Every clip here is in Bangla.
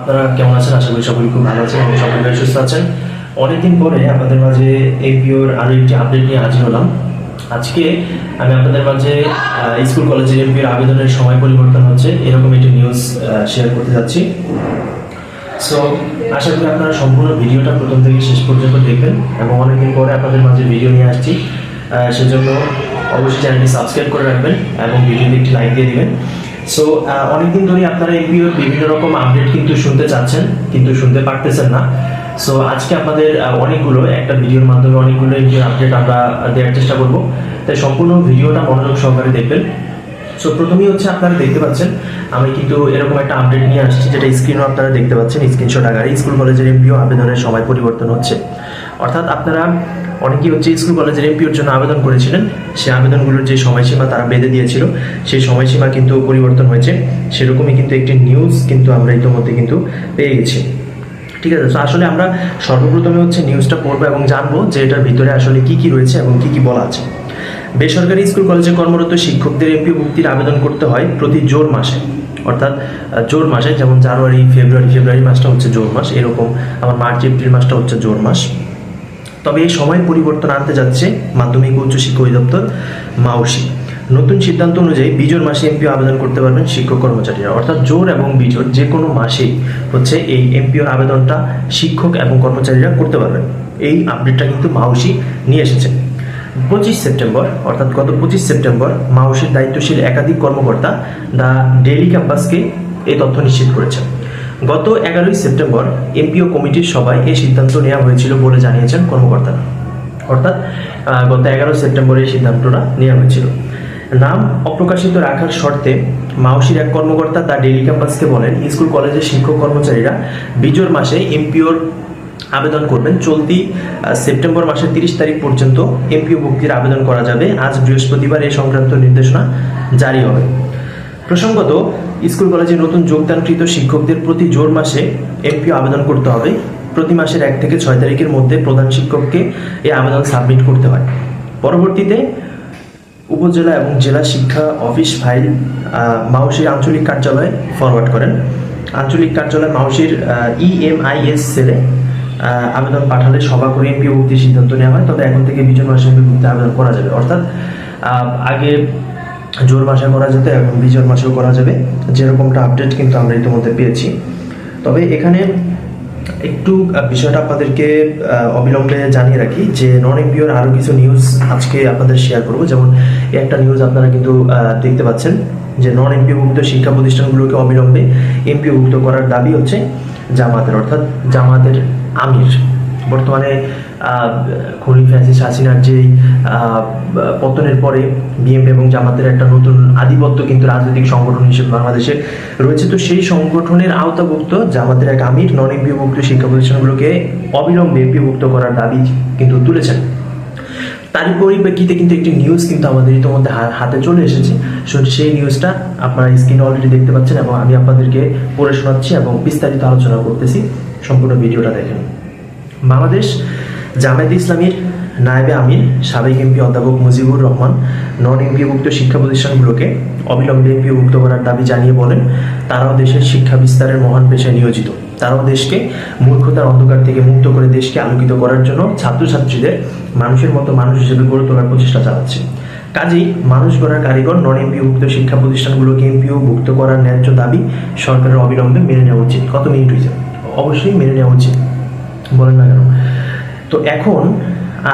আপনারা কেমন আছেন? আশা করি সকলে খুব ভালো আছেন এবং সকলে সুস্থ আছেন। অনেকদিন পরে আপনাদের মাঝে এপিওর আরও একটি আপডেট নিয়ে হাজির হলাম। আজকে আমি আপনাদের মাঝে স্কুল কলেজের এমপিওর আবেদনের সময় পরিবর্তন হচ্ছে। এরকম একটি নিউজ শেয়ার করতে যাচ্ছি। সো আশা করি আপনারা সম্পূর্ণ ভিডিওটা প্রথম থেকে শেষ পর্যন্ত দেখবেন এবং অনেকদিন পরে আপনাদের মাঝে ভিডিও নিয়ে আসছি। সেজন্য অবশ্যই চ্যানেলটি সাবস্ক্রাইব করে রাখবেন এবং ভিডিওতে একটি লাইক দিয়ে দিবেন। সো অনেকদিন ধরে আপনারা এপিওর বিভিন্ন রকম আপডেট কিন্তু শুনতে চাচ্ছেন, কিন্তু শুনতে পারতেছেন না। সো আজকে আপনাদের অনেকগুলো, একটা ভিডিওর মাধ্যমে অনেকগুলো এপিওর আপডেট আমরা দেওয়ার চেষ্টা করব। তাই সম্পূর্ণ ভিডিওটা মনোযোগ সহকারে দেখবেন। সো প্রথমেই হচ্ছে আপনারা দেখতে পাচ্ছেন, আমি কিন্তু এরকম একটা আপডেট নিয়ে আসছি, যেটা স্ক্রিনও আপনারা দেখতে পাচ্ছেন স্ক্রিনশট আকারে। স্কুল কলেজের এমপিও আবেদনের সময় পরিবর্তন হচ্ছে। অর্থাৎ আপনারা অনেকেই হচ্ছে স্কুল কলেজের এমপিওর জন্য আবেদন করেছিলেন। সেই আবেদনগুলোর যে সময়সীমা তারা বেঁধে দিয়েছিল, সেই সময়সীমা কিন্তু পরিবর্তন হয়েছে। সেরকমই কিন্তু একটি নিউজ কিন্তু আমরা ইতিমধ্যে কিন্তু পেয়ে গেছি। ঠিক আছে, তো আসলে আমরা সর্বপ্রথমে হচ্ছে নিউজটা পড়ব এবং জানব যে এটার ভিতরে আসলে কি কি রয়েছে এবং কি কি বলা আছে। বেসরকারি স্কুল কলেজে কর্মরত শিক্ষকদের এমপি মুক্তির আবেদন করতে হয় প্রতি জোর মাসে। অর্থাৎ জোর মাসে, যেমন জানুয়ারি, ফেব্রুয়ারি ফেব্রুয়ারি মাসটা হচ্ছে জোর মাস, এরকম। আমার মার্চ, এপ্রিল মাসটা হচ্ছে জোর মাস। তবে এই সময় পরিবর্তন আনতে যাচ্ছে মাধ্যমিক উচ্চ শিক্ষা অধিদপ্তর মাউসি। নতুন সিদ্ধান্ত অনুযায়ী বিজোর মাসে এমপিও আবেদন করতে পারবেন শিক্ষক কর্মচারীরা। অর্থাৎ জোর এবং বিজোর যে কোনো মাসেই হচ্ছে এই এমপিওর আবেদনটা শিক্ষক এবং কর্মচারীরা করতে পারবেন। এই আপডেটটা কিন্তু মাউসি নিয়ে এসেছে। পঁচিশ সেপ্টেম্বর, অর্থাৎ গত পঁচিশ সেপ্টেম্বর, মাউসির দায়িত্বশীল একাধিক কর্মকর্তা দ্য ডেইলি ক্যাম্পাসকে এই তথ্য নিশ্চিত করেছেন। গত এগারোই সেপ্টেম্বর এমপিও কমিটির সভায় এই সিদ্ধান্ত নেওয়া হয়েছিল বলে জানিয়েছেন কর্মকর্তারা অর্থাৎ গত এগারো সেপ্টেম্বর এই সিদ্ধান্তটা নেওয়া হয়েছিল। নাম অপ্রকাশিত রাখার শর্তে মাউসির এক কর্মকর্তা তার ডেলি ক্যাম্পাসকে বলেন, স্কুল, কলেজের শিক্ষক কর্মচারীরা বিজোর মাসে এমপিওর আবেদন করবেন। চলতি সেপ্টেম্বর মাসের তিরিশ তারিখ পর্যন্ত এমপিও ভুক্তির আবেদন করা যাবে। আজ বৃহস্পতিবার এ সংক্রান্ত নির্দেশনা জারি হবে। প্রসঙ্গত স্কুল কলেজে নতুন যোগদানকৃত শিক্ষকদের প্রতি জোর মাসে এমপিও আবেদন করতে হবে। প্রতি মাসের এক থেকে ছয় তারিখের মধ্যে প্রধান শিক্ষককে এই আবেদন সাবমিট করতে হয়। পরবর্তীতে উপজেলা এবং জেলা শিক্ষা অফিস ফাইল মাউসির আঞ্চলিক কার্যালয়ে ফরওয়ার্ড করেন। আঞ্চলিক কার্যালয় মাউসির ইএমআইএস সেলে আহ, আবেদন পাঠালে সভা করে এমপি ভুক্তির সিদ্ধান্ত নেওয়া হয়। তবে এখন থেকে বিজন মাসে এমপি ভুক্তি আবেদন করা যাবে। অর্থাৎ আগে জোর মাসে করা যেত, এখন বিজোর মাসেও করা যাবে। যেরকমটা আপডেট কিন্তু আমরা ইতিমধ্যে পেয়েছি। তবে এখানে একটু বিষয়টা আপনাদেরকে অবিলম্বে জানিয়ে রাখি যে নন এমপিওর আরও কিছু নিউজ আজকে আপনাদের শেয়ার করব। যেমন একটা নিউজ আপনারা কিন্তু দেখতে পাচ্ছেন যে নন এমপিওভুক্ত শিক্ষা প্রতিষ্ঠানগুলোকে অবিলম্বে এমপিওভুক্ত করার দাবি হচ্ছে জামাতের, অর্থাৎ জামাতের আমির। বর্তমানে খুনি ফ্যাসিস হাসিনার যে পতনের পরে বিএমপি এবং জামাতের একটা নতুন আধিপত্য কিন্তু রাজনৈতিক সংগঠন হিসেবে বাংলাদেশে রয়েছে। তো সেই সংগঠনের আওতাভুক্ত জামাতের এক আমির নন এমপিভুক্ত শিক্ষা প্রতিষ্ঠানগুলোকে অবিলম্বে এমপিভুক্ত করার দাবি কিন্তু তুলেছেন। তারই পরিপ্রেক্ষিতে কিন্তু একটি নিউজ কিন্তু আমাদের ইতিমধ্যে হাতে চলে এসেছে। সেই নিউজটা আপনারা স্ক্রিনে অলরেডি দেখতে পাচ্ছেন এবং আমি আপনাদেরকে পড়ে শোনাচ্ছি এবং বিস্তারিত আলোচনা করতেছি। সম্পূর্ণ ভিডিওটা দেখেন। বাংলাদেশ জামায়াতে ইসলামীর নায়েবে আমির, সাবেক এমপি অধ্যাপক মুজিবুর রহমান, নন এমপিভুক্ত শিক্ষা প্রতিষ্ঠানগুলোকে অবিলম্বে এমপিভুক্ত করার দাবি জানিয়ে বলেন, তারাও দেশের শিক্ষা বিস্তারের মহান পেশায় নিয়োজিত। তারাও দেশকে মূর্খতার অন্ধকার থেকে মুক্ত করে দেশকে আলোকিত করার জন্য ছাত্রছাত্রীদের মানুষের মতো মানুষ হিসেবে গড়ে তোলার প্রচেষ্টা চালাচ্ছে। কাজেই মানুষ গড়ার কারিগর নন এমপিভুক্ত শিক্ষা প্রতিষ্ঠানগুলোকে এমপিও ভুক্ত করার ন্যায্য দাবি সরকারের অবিলম্বে মেনে নেওয়া উচিত। কত মিনিট হয়েছে অবশ্যই মেনে নেওয়া উচিত। বলেন না কেন? তো এখন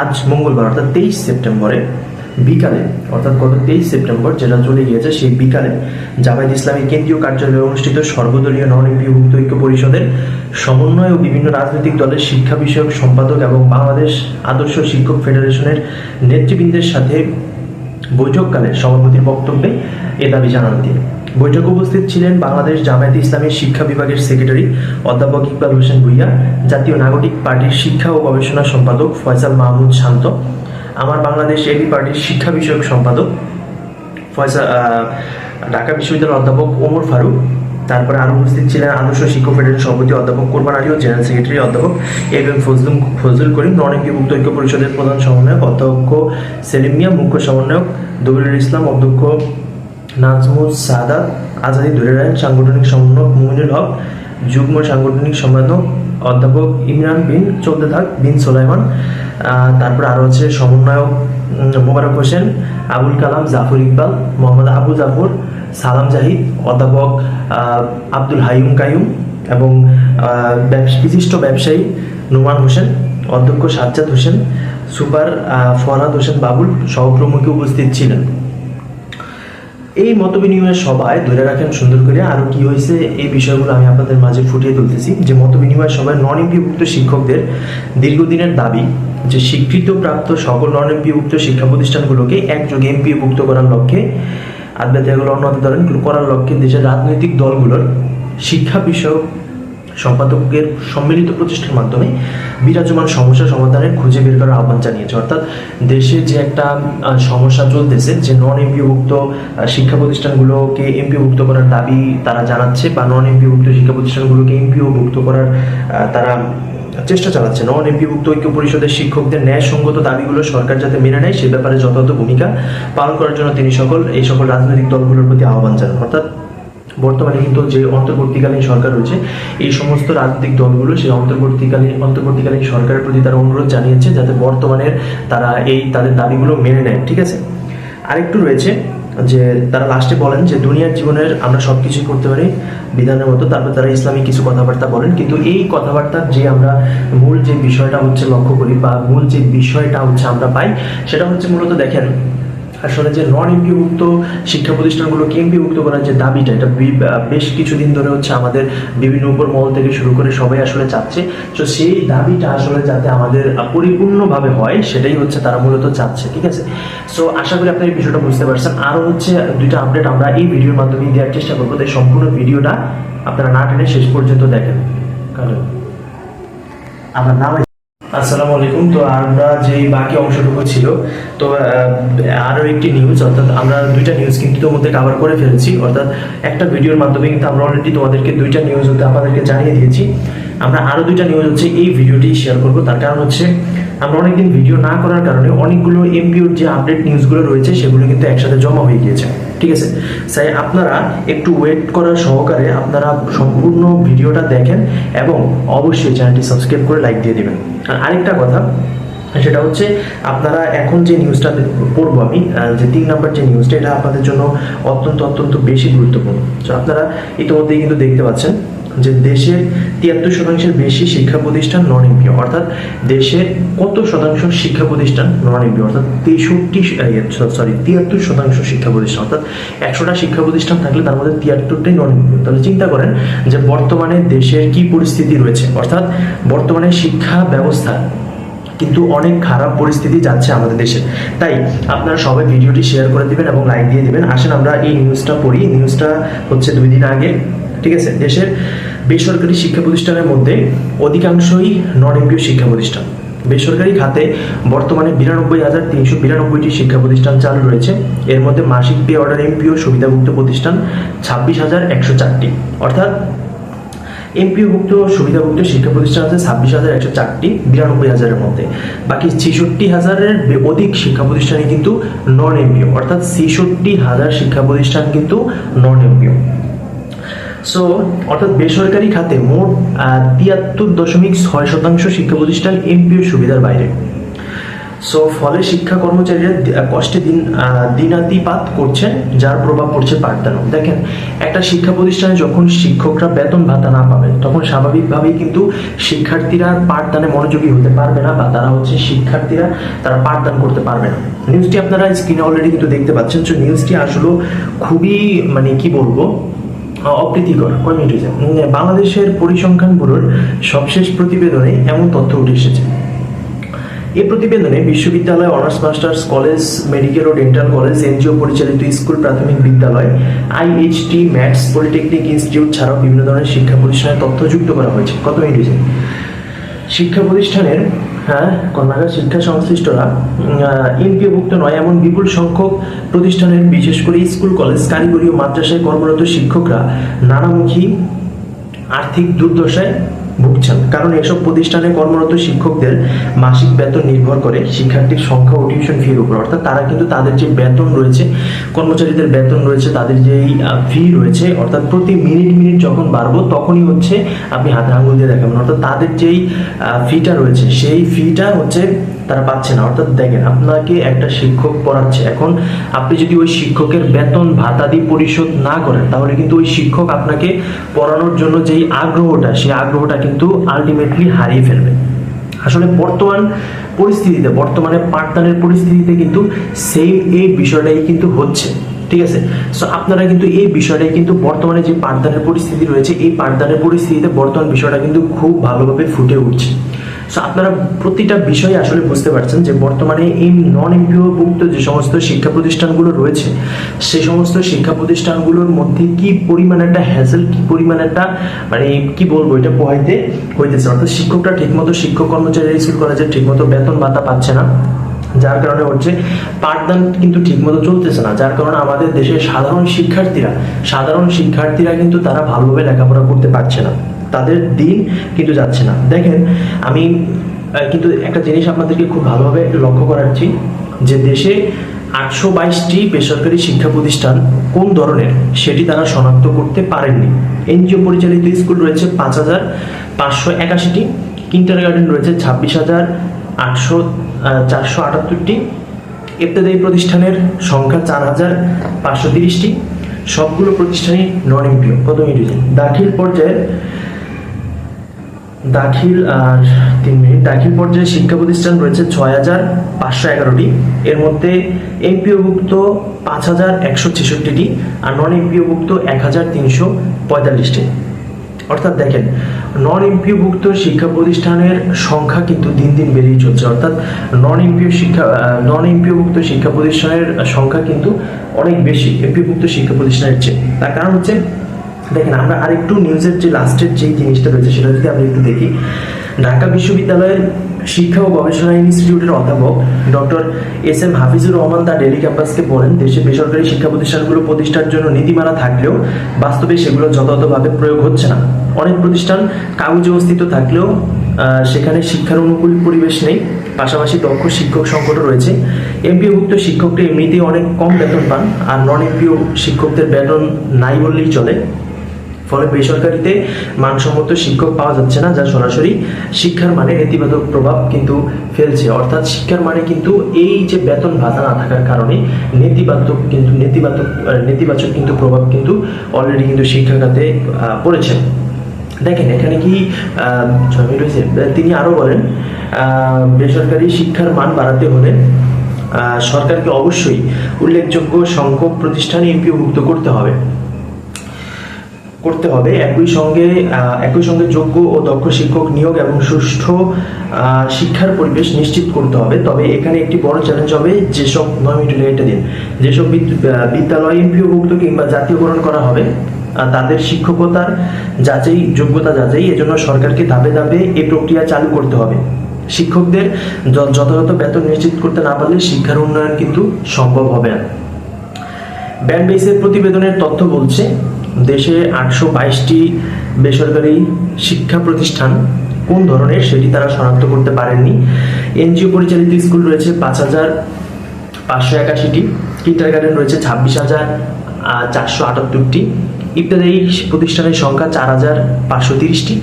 আজ মঙ্গলবার, অর্থাৎ তেইশ সেপ্টেম্বরে, বিকালে, অর্থাৎ গত তেইশ সেপ্টেম্বর যেটা চলে গিয়েছে, সেই বিকালে জামায়াত ইসলামী কেন্দ্রীয় কার্যালয়ে অনুষ্ঠিত সর্বদলীয় নন এমপিভুক্ত ঐক্য পরিষদের সমন্বয় ও বিভিন্ন রাজনৈতিক দলের শিক্ষা বিষয়ক সম্পাদক এবং বাংলাদেশ আদর্শ শিক্ষক ফেডারেশনের নেতৃবৃন্দের সাথে বৈঠককালে সভাপতির বক্তব্যে এ দাবি জানান তিনি। বৈঠকে উপস্থিত ছিলেন বাংলাদেশ জামায়াতে ইসলামের শিক্ষা বিভাগের সেক্রেটারি অধ্যাপক ইকবাল হোসেন ভুইয়া, জাতীয় নাগরিক পার্টির শিক্ষা ও গবেষণা সম্পাদক ফয়সাল মাহমুদ শান্ত, আমার বাংলাদেশ এবি পার্টির শিক্ষা বিষয়ক সম্পাদক ফয়সাল ঢাকা বিশ্ববিদ্যালয়ের অধ্যাপক ওমর ফারুক, তারপরে আরও উপস্থিত ছিলেন আদর্শ শিক্ষক ফেডারেশন সভাপতি অধ্যাপক কোরবান আলী ও জেনারেল সেক্রেটারি অধ্যাপক M M Fazlum, Fazlul Karim non এমপিভুক্ত ঐক্য পরিষদের প্রধান সমন্বয়ক, অধ্যক্ষ সেলিমিয়া মুখ্য সমন্বয়ক দবিরুল ইসলাম, অধ্যক্ষ নাজমুল সাদাত আজাদি ধরে রাখেন সাংগঠনিক সমন্বয়ক মুমিনুল হক, যুগ্ম সাংগঠনিক সম্পাদক অধ্যাপক ইমরান বিন থাক বিন সোলাইমান তারপর আরও আছে সমন্বয়ক মোবারক হোসেন, আবুল কালাম জাফর ইকবাল, মোহাম্মদ আবু জাফর, সালাম জাহিদ, অধ্যাপক আব্দুল হাইম কায়ুম এবং বিশিষ্ট ব্যবসায়ী নুমান হোসেন, অধ্যক্ষ সাজ্জাদ হোসেন, সুপার ফরহাদ হোসেন বাবুল সহপ্রমুখে উপস্থিত ছিলেন। এই মত বিনিময়ের সভায় ধরে রাখেন সুন্দর করে আরও কি হয়েছে, এই বিষয়গুলো আমি আপনাদের মাঝে ফুটিয়ে তুলতেছি। যে মত বিনিময়ের সভায় নন এমপিভুক্ত শিক্ষকদের দীর্ঘদিনের দাবি যে স্বীকৃত প্রাপ্ত সকল নন এমপিভুক্ত শিক্ষা প্রতিষ্ঠানগুলোকে একযোগে এমপিভুক্ত করার লক্ষ্যে আদবাতে অন্য ধরেন, করার লক্ষ্যে দেশের রাজনৈতিক দলগুলোর শিক্ষা বিষয়ক সম্পাদকের সম্মিলিত প্রচেষ্টার মাধ্যমে বিরাজমান সমস্যা সমাধানের খুঁজে বের করার আহ্বান জানিয়েছে। অর্থাৎ দেশে যে একটা সমস্যা চলতেছে, যে নন এমপিভুক্ত শিক্ষা প্রতিষ্ঠানগুলোকে এমপিভুক্ত করার দাবি তারা জানাচ্ছে বা নন এমপিভুক্ত শিক্ষা প্রতিষ্ঠানগুলোকে এমপিওভুক্ত করার তারা চেষ্টা চালাচ্ছে। নন এমপিভুক্ত ঐক্য পরিষদের শিক্ষকদের ন্যায়সঙ্গত দাবিগুলো সরকার যাতে মেনে নেয়, সে ব্যাপারে যথাযথ ভূমিকা পালন করার জন্য তিনি সকল, এই সকল রাজনৈতিক দলগুলোর প্রতি আহ্বান জানান। অর্থাৎ বর্তমানে কিন্তু যে অন্তর্বর্তীকালীন সরকার রয়েছে, এই সমস্ত রাজনৈতিক দলগুলো সেই অন্তর্বর্তীকালীন অন্তর্বর্তীকালীন সরকারের প্রতি তারা অনুরোধ জানিয়েছে যাতে বর্তমানের তারা এই তাদের দাবিগুলো মেনে নেয়, ঠিক আছে? আরেকটু রয়েছে যে তারা লাস্টে বলেন যে দুনিয়ার জীবনের আমরা সব কিছুই করতে পারি বিধানের মতো, তারপর তারা ইসলামিক কিছু কথাবার্তা বলেন। কিন্তু এই কথাবার্তার যে আমরা মূল যে বিষয়টা হচ্ছে লক্ষ্য করি বা মূল যে বিষয়টা হচ্ছে আমরা পাই, সেটা হচ্ছে মূলত দেখেন আসলে যে নন এমপিভুক্ত শিক্ষা প্রতিষ্ঠানগুলোকে এমপিভুক্ত করার যে দাবিটা, এটা বেশ কিছুদিন ধরে হচ্ছে আমাদের বিভিন্ন উপর মহল থেকে শুরু করে সবাই আসলে চাচ্ছে। তো সেই দাবিটা আসলে যাতে আমাদের পরিপূর্ণভাবে হয়, সেটাই হচ্ছে তারা মূলত চাচ্ছে, ঠিক আছে? সো আশা করি আপনার এই বিষয়টা বুঝতে পারছেন। আরও হচ্ছে দুইটা আপডেট আমরা এই ভিডিওর মাধ্যমে দেওয়ার চেষ্টা করব। তাই সম্পূর্ণ ভিডিওটা আপনারা না টেনে শেষ পর্যন্ত দেখেন। কারণ আমার নাম আসসালামু আলাইকুম। তো আমরা যে বাকি অংশটুকু ছিল, তো আরও আরও একটি নিউজ অর্থাৎ আমরা দুইটা নিউজ কিন্তু মধ্যে কাভার করে ফেলেছি। অর্থাৎ একটা ভিডিওর মাধ্যমে কিন্তু আমরা অলরেডি তোমাদেরকে দুইটা নিউজ হতে আপনাদেরকে জানিয়ে দিয়েছি। আমরা আরও দুইটা নিউজ হচ্ছে এই ভিডিওটি শেয়ার করব। তার কারণ হচ্ছে আমরা অনেকদিন ভিডিও না করার কারণে অনেকগুলো এমপিওর যে আপডেট নিউজগুলো রয়েছে, সেগুলো কিন্তু একসাথে জমা হয়ে গিয়েছে। ঠিক আছে? তাই আপনারা একটু ওয়েট করার সহকারে আপনারা সম্পূর্ণ ভিডিওটা দেখেন এবং অবশ্যই চ্যানেলটি সাবস্ক্রাইব করে লাইক দিয়ে দেবেন। আর আরেকটা কথা, সেটা হচ্ছে আপনারা এখন যে নিউজটা পড়ব আমি যে তিন নাম্বার যে নিউজটা এটা আপনাদের জন্য অত্যন্ত অত্যন্ত বেশি গুরুত্বপূর্ণ। তো আপনারা ইতিমধ্যেই কিন্তু দেখতে পাচ্ছেন। যে দেশের তিয়াত্তর শতাংশের বেশি শিক্ষা প্রতিষ্ঠান নন এমপিও অর্থাৎ দেশের কত শতাংশ শিক্ষা প্রতিষ্ঠান নন এমপিও অর্থাৎ তেষট্টি সরি তিয়াত্তর শতাংশ শিক্ষা প্রতিষ্ঠান, অর্থাৎ একশোটা শিক্ষা প্রতিষ্ঠান থাকলে তার মধ্যে তিয়াত্তরটাই নন এমপিও তাহলে চিন্তা করেন যে বর্তমানে দেশের কি পরিস্থিতি রয়েছে, অর্থাৎ বর্তমানে শিক্ষা ব্যবস্থা কিন্তু অনেক খারাপ পরিস্থিতি যাচ্ছে আমাদের দেশে। তাই আপনারা সবাই ভিডিওটি শেয়ার করে দিবেন এবং লাইক দিয়ে দিবেন। আসেন আমরা এই নিউজটা পড়ি। নিউজটা হচ্ছে দুই দিন আগে, ঠিক আছে? দেশের বেসরকারি শিক্ষা প্রতিষ্ঠানের মধ্যে অধিকাংশই নন এমপিও শিক্ষা প্রতিষ্ঠান। বেসরকারি খাতে বর্তমানে বিরানব্বই হাজার তিনশো বিরানব্বইটি শিক্ষা প্রতিষ্ঠান চালু রয়েছে। এর মধ্যে মাসিক পে অর্ডার এমপিও সুবিধাভুক্ত প্রতিষ্ঠান ছাব্বিশ হাজার একশো চারটি। অর্থাৎ এমপিওভুক্ত সুবিধাভুক্ত শিক্ষা প্রতিষ্ঠান আছে ছাব্বিশ হাজার একশো চারটি, বিরানব্বই হাজারের মধ্যে। বাকি ছেষট্টি হাজারের অধিক শিক্ষা প্রতিষ্ঠানে কিন্তু নন এমপিও অর্থাৎ ছেষট্টি হাজার শিক্ষা প্রতিষ্ঠান কিন্তু নন এমপিও সো অর্থাৎ বেসরকারি খাতে মোট তিয়াত্তর দশমিক ছয় শতাংশ শিক্ষা প্রতিষ্ঠান এমপিও সুবিধার বাইরে। সো ফলে শিক্ষা কর্মচারীরা কষ্টে দিন দিনাতিপাত করছেন যার প্রভাব পড়ছে পাঠদানও দেখেন, একটা শিক্ষা প্রতিষ্ঠানে যখন শিক্ষকরা বেতন ভাতা না পাবে, তখন স্বাভাবিকভাবেই কিন্তু শিক্ষার্থীরা পাঠদানে মনোযোগী হতে পারবে না, বা তারা হচ্ছে শিক্ষার্থীরা তারা পাঠদান করতে পারবে না। নিউজটি আপনারা স্ক্রিনে অলরেডি কিন্তু দেখতে পাচ্ছেন। সো নিউজটি আসলে খুবই মানে কি বলব অপ্রীতিকর কয় মিনিট হয়েছে? বাংলাদেশের পরিসংখ্যান ব্যুরোর সবশেষ প্রতিবেদনে এমন তথ্য উঠে এসেছে এই প্রতিবেদনে বিশ্ববিদ্যালয়, অনার্স, মাস্টার্স, কলেজ, মেডিকেল ও ডেন্টাল কলেজ, এনজিও পরিচালিত স্কুল, প্রাথমিক বিদ্যালয়, আইএইচটি, ম্যাথস, পলিটেকনিক ইনস্টিটিউট ছাড়াও বিভিন্ন ধরনের শিক্ষা প্রতিষ্ঠানের তথ্য যুক্ত করা হয়েছে কত মিনিট? শিক্ষা প্রতিষ্ঠানের হ্যাঁ কর্মাগার শিক্ষা সংশ্লিষ্টরা এমপিওভুক্ত নয়, এমন বিপুল সংখ্যক প্রতিষ্ঠানের বিশেষ করে স্কুল, কলেজ, কারিগরি ও মাদ্রাসায় কর্মরত শিক্ষকরা নানামুখী আর্থিক দুর্দশায় ভুগছেন। কারণ এসব প্রতিষ্ঠানে কর্মরত শিক্ষকদের মাসিক বেতন নির্ভর করে শিক্ষার্থীর সংখ্যা ও টিউশন ফির উপর। অর্থাৎ তারা কিন্তু তাদের যে বেতন রয়েছে, কর্মচারীদের বেতন রয়েছে, তাদের যেই ফি রয়েছে, অর্থাৎ প্রতি মিনিট মিনিট যখন বাড়বো, তখনই হচ্ছে আপনি হাতে আঙুল দিয়ে দেখাবেন। অর্থাৎ তাদের যেই ফিটা রয়েছে, সেই ফিটা হচ্ছে তারা পাচ্ছে না। অর্থাৎ দেখেন, আপনাকে একটা শিক্ষক পড়াচ্ছে। এখন আপনি যদি ওই শিক্ষকের বেতন ভাতাদি পরিশোধ না করেন, তাহলে কিন্তু ওই শিক্ষক আপনাকে পড়ানোর জন্য যেই আগ্রহটা, সেই আগ্রহটা কিন্তু আলটিমেটলি হারিয়ে ফেলবে। আসলে বর্তমান পরিস্থিতিতে, বর্তমানে পাঠদানের পরিস্থিতিতে কিন্তু সেম এই বিষয়টাই কিন্তু হচ্ছে। ঠিক আছে? সো আপনারা কিন্তু এই বিষয়টাই কিন্তু বর্তমানে যে পাঠদানের পরিস্থিতি রয়েছে, এই পাঠদানের পরিস্থিতিতে বর্তমান বিষয়টা কিন্তু খুব ভালোভাবে ফুটে উঠছে। সো আপনারা প্রতিটা বিষয়ে আসলে বুঝতে পারছেন যে বর্তমানে এই নন এমপিওভুক্ত যে সমস্ত শিক্ষা প্রতিষ্ঠানগুলো রয়েছে সেই সমস্ত শিক্ষা প্রতিষ্ঠানগুলোর মধ্যে কি পরিমাণ একটা হ্যাসেল কি পরিমাণ একটা মানে কি বলব এটা পোহাইতে হইতেছে? অর্থাৎ শিক্ষকরা ঠিকমতো শিক্ষক কর্মচারী স্কুল কলেজে ঠিকমতো বেতন ভাতা পাচ্ছে না, যার কারণে হচ্ছে পাঠদান কিন্তু ঠিকমতো চলতেছে না। যার কারণে আমাদের দেশের সাধারণ শিক্ষার্থীরা সাধারণ শিক্ষার্থীরা কিন্তু তারা ভালোভাবে লেখাপড়া করতে পারছে না। তাদের দিন কিন্তু যাচ্ছে না। দেখেন, আমি কিন্তু একটা জিনিস আপনাদেরকে খুব ভালোভাবে লক্ষ্য করাচ্ছি, যে দেশে আটশো বাইশটি বেসরকারি শিক্ষা প্রতিষ্ঠান কোন ধরনের সেটি তারা শনাক্ত করতে পারেননি। এনজিও পরিচালিত স্কুল রয়েছে পাঁচ হাজার পাঁচশো একাশিটি কিন্টার গার্ডেন রয়েছে ছাব্বিশ হাজার আটশো চারশো আটাত্তরটি ইত্যাদি প্রতিষ্ঠানের সংখ্যা চার হাজার পাঁচশো তিরিশটি, সবগুলো প্রতিষ্ঠানই নন এমপিও প্রথম ডিভিশন দাখিল পর্যায়ে দাখিল আর তিন মিনিট। দাখিল পর্যায়ে শিক্ষা প্রতিষ্ঠান রয়েছে ছয় হাজার পাঁচশো এগারোটি। এর মধ্যে এমপিওভুক্ত পাঁচ হাজার একশো ছেষট্টিটি আর নন এমপিওভুক্ত এক হাজার তিনশো পঁয়তাল্লিশটি। অর্থাৎ দেখেন নন এমপিওভুক্ত শিক্ষা প্রতিষ্ঠানের সংখ্যা কিন্তু দিন দিন বেড়েই চলছে। অর্থাৎ নন এমপিও শিক্ষা নন এমপিওভুক্ত শিক্ষা প্রতিষ্ঠানের সংখ্যা কিন্তু অনেক বেশি এমপিওভুক্ত শিক্ষা প্রতিষ্ঠানের চেয়ে। তার কারণ হচ্ছে দেখেন, আমরা আরেকটু নিউজের যে লাস্টের যে জিনিসটা রয়েছে সেটা যদি আমরা একটু দেখি, ঢাকা বিশ্ববিদ্যালয়ের শিক্ষা ও গবেষণা ইনস্টিটিউটের অধ্যাপক doctor S M Hafizur Rahman তার ডেলি ক্যাম্পাসকে বলেন, দেশে বেসরকারি শিক্ষা প্রতিষ্ঠানগুলো প্রতিষ্ঠার জন্য নীতিমালা থাকলেও বাস্তবে সেগুলো যথাযথভাবে প্রয়োগ হচ্ছে না। অনেক প্রতিষ্ঠান কাগজে অস্তিত্ব থাকলেও সেখানে শিক্ষার অনুকূল পরিবেশ নেই। পাশাপাশি দক্ষ শিক্ষক সংকটও রয়েছে। এমপিওভুক্ত শিক্ষকরা এমনিতেই অনেক কম বেতন পান, আর নন এমপিও শিক্ষকদের বেতন নাই বললেই চলে। ফলে বেসরকারিতে মানসম্মত শিক্ষক পাওয়া যাচ্ছে না, যা সরাসরি শিক্ষার মানে নেতিবাচক প্রভাব কিন্তু ফেলছে। অর্থাৎ শিক্ষার মানে কিন্তু এই যে বেতন ভাতা না থাকার কারণে নেতিবাচক কিন্তু নেতিবাচক নেতিবাচক কিন্তু প্রভাব কিন্তু অলরেডি কিন্তু শিক্ষা খাতে পড়েছে। দেখেন, এখানে কি মিনিট হয়েছে? তিনি আরও বলেন বেসরকারি শিক্ষার মান বাড়াতে হলে সরকারকে অবশ্যই উল্লেখযোগ্য সংখ্যক প্রতিষ্ঠানে এমপিওভুক্ত করতে হবে। করতে হবে। একই সঙ্গে একই সঙ্গে যোগ্য ও দক্ষ শিক্ষক নিয়োগ এবং সুষ্ঠু শিক্ষার পরিবেশ নিশ্চিত করতে হবে। তবে এখানে একটি বড় চ্যালেঞ্জ হবে যেসব, নয় এটা দিন, যেসব বিদ্যালয় এমপিওভুক্ত কিংবা জাতীয়করণ করা হবে তাদের শিক্ষকতার যাচাই, যোগ্যতা যাচাই, এজন্য সরকারকে ধাপে ধাপে এই প্রক্রিয়া চালু করতে হবে। শিক্ষকদের যথাযথ বেতন নিশ্চিত করতে না পারলে শিক্ষার উন্নয়ন কিন্তু সম্ভব হবে না। ব্যান্ড বেসের প্রতিবেদনের তথ্য বলছে দেশে আটশো বাইশটি বেসরকারি শিক্ষা প্রতিষ্ঠান, কোন ধরনের সেটি তারা শনাক্ত করতে পারেননি? এনজিও পরিচালিত স্কুল রয়েছে পাঁচ হাজার পাঁচশো একাশিটি কিন্টার গার্ডেন রয়েছে ছাব্বিশ হাজার চারশো আটাত্তরটি, ইত্যাদি প্রতিষ্ঠানের সংখ্যা চার হাজার পাঁচশো তিরিশটি।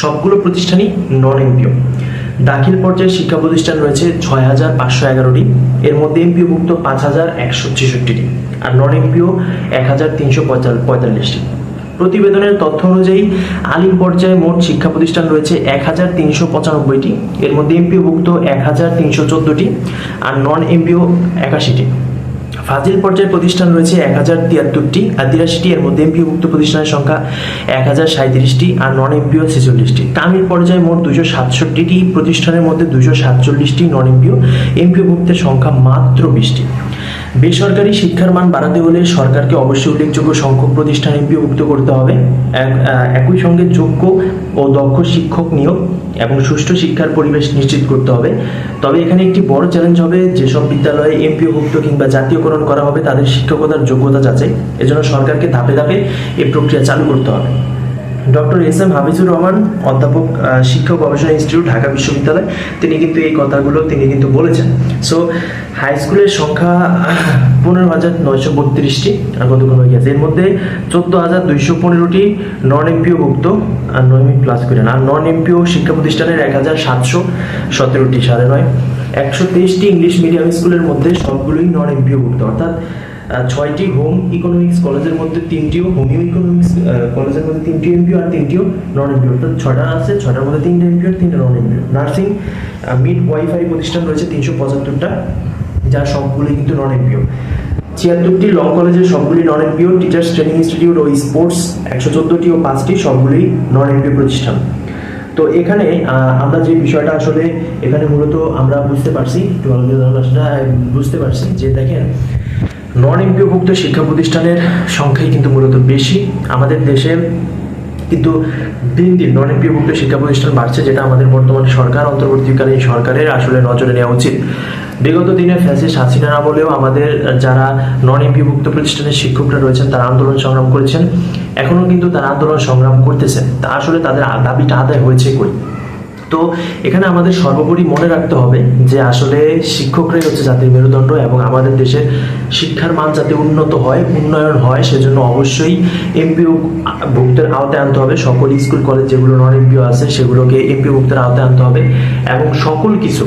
সবগুলো প্রতিষ্ঠানই নন এমপিও দাখিল পর্যায়ে শিক্ষা প্রতিষ্ঠান রয়েছে ছয় হাজার পাঁচশো এগারোটি, এর মধ্যে এমপিওভুক্ত পাঁচ হাজার একশো ছেষট্টিটি। আর নন এমপিও এক হাজার তিনশো পঁয়তাল্লিশটি। প্রতিবেদনের তথ্য অনুযায়ী, আলিম পর্যায়ে মোট শিক্ষা প্রতিষ্ঠান রয়েছে এক হাজার তিনশো পঁচানব্বইটি। এর মধ্যে এমপিওভুক্ত এক হাজার তিনশো চোদ্দোটি আর নন এমপিও একাশিটি। ফাজিল পর্যায়ে প্রতিষ্ঠান রয়েছে এক হাজার তিয়াত্তরটি আর তিরাশিটি এর মধ্যে এমপিওভুক্ত প্রতিষ্ঠানের সংখ্যা এক হাজার সাঁত্রিশটি আর নন এমপিও ছেচল্লিশটি। কামিল পর্যায়ে মোট দুশো সাতষট্টিটি প্রতিষ্ঠানের মধ্যে দুশো সাতচল্লিশটি নন এমপিও এমপিওভুক্তের সংখ্যা মাত্র বিশটি। বেসরকারি শিক্ষার মান বাড়াতে হলে সরকারকে অবশ্যই উল্লেখযোগ্য সংখ্যক প্রতিষ্ঠান এমপিওভুক্ত করতে হবে। একই সঙ্গে যোগ্য ও দক্ষ শিক্ষক নিয়োগ এবং সুষ্ঠু শিক্ষার পরিবেশ নিশ্চিত করতে হবে। তবে এখানে একটি বড় চ্যালেঞ্জ হবে, যেসব বিদ্যালয়ে এমপিওভুক্ত কিংবা জাতীয়করণ করা হবে, তাদের শিক্ষকতার যোগ্যতা যাচাই। এজন্য সরকারকে ধাপে ধাপে এই প্রক্রিয়া চালু করতে হবে। Doctor S M Hafizur Rahman, অধ্যাপক শিক্ষক গবেষণা ইনস্টিটিউট, ঢাকা বিশ্ববিদ্যালয়। তিনি কিন্তু এই কথাগুলো, তিনি কিন্তু বলেছেন। সো হাই স্কুলের সংখ্যা পনেরো হাজার নয়শো বত্রিশটি কতক্ষণ হয়ে গেছে। এর মধ্যে চোদ্দ হাজার দুইশো পনেরোটি নন এমপিও ভুক্ত, আর নয় প্লাস করেন আর নন এমপিও শিক্ষা প্রতিষ্ঠানের এক হাজার সাতশো সতেরোটি, সাড়ে নয়। একশো তেইশটি ইংলিশ মিডিয়াম স্কুলের মধ্যে সবগুলোই নন এমপিও ভুক্ত। অর্থাৎ ছয়টি হোম ইকোনমিক্স কলেজের মধ্যে তিনটিও হোমিও ইকোনমিক্স কলেজের মধ্যে তিনটি এমপিও আর তিনটিও নন এমপিও অর্থাৎ ছটা আছে ছটার মধ্যে তিনটে এমপিও আর তিনটে non MPO nursing midwifery প্রতিষ্ঠান রয়েছে তিনশো পঁচাত্তরটা, যার সবগুলোই কিন্তু নন এমপিও ছিয়াত্তরটি ল কলেজের সবগুলি non MPO teachers training institute ও স্পোর্টস একশো চোদ্দোটি ও পাঁচটি সবগুলি নন এমপিও প্রতিষ্ঠান। তো এখানে আমরা যে বিষয়টা আসলে এখানে মূলত আমরা বুঝতে পারছি বুঝতে পারছি যে দেখেন নন এমপিওভুক্ত শিক্ষা প্রতিষ্ঠানের সংখ্যাই কিন্তু মূলত বেশি। আমাদের দেশে কিন্তু দিন দিন নন এমপিওভুক্ত শিক্ষা প্রতিষ্ঠান বাড়ছে, যেটা আমাদের বর্তমান সরকার, অন্তর্বর্তীকালীন সরকারের আসলে নজরে নেওয়া উচিত। বিগত দিনে ফ্যাসিস্ট হাসিনার আমলেও আমাদের যারা নন এমপিভুক্ত প্রতিষ্ঠানের শিক্ষকরা রয়েছেন, তারা আন্দোলন সংগ্রাম করেছেন। এখনও কিন্তু তারা আন্দোলন সংগ্রাম করতেছেন। তা আসলে তাদের দাবিটা আদায় হয়েছে কই? তো এখানে আমাদের সর্বোপরি মনে রাখতে হবে যে আসলে শিক্ষকরাই হচ্ছে জাতির মেরুদণ্ড এবং আমাদের দেশের শিক্ষার মান যাতে উন্নত হয়, উন্নয়ন হয়, সেজন্য অবশ্যই এমপিও ভুক্তের আওতায় আনতে হবে। সকল স্কুল, কলেজ যেগুলো নন এমপিও আছে, সেগুলোকে এমপিও ভুক্তের আওতায় আনতে হবে এবং সকল কিছু,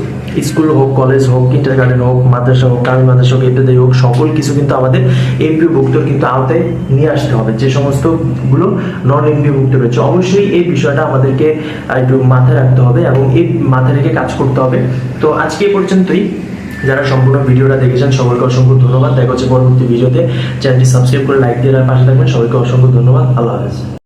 স্কুল হোক, কলেজ হোক কিন্টার গার্ডেন হোক, মাদ্রাসা হোক কামি মাদ্রাসা হোক ইত্যাদি হোক, সকল কিছু কিন্তু আমাদের এমপিও ভুক্তর কিন্তু আওতায় নিয়ে আসতে হবে। যে সমস্তগুলো নন এমপিও ভুক্ত রয়েছে। অবশ্যই এই বিষয়টা আমাদেরকে একটু মাথায় রাখতে হবে। এবং এই মাথা রেখে কাজ করতে হবে। তো আজকে পর্যন্তই। যারা সম্পূর্ণ ভিডিওটা দেখেছেন, সবাইকে অসংখ্য ধন্যবাদ। দেখা হচ্ছে পরবর্তী ভিডিওতে। চ্যানেলটি সাবস্ক্রাইব করে লাইক দিয়ে পাশে থাকবেন। সবাইকে অসংখ্য ধন্যবাদ। আল্লাহ হাফেজ।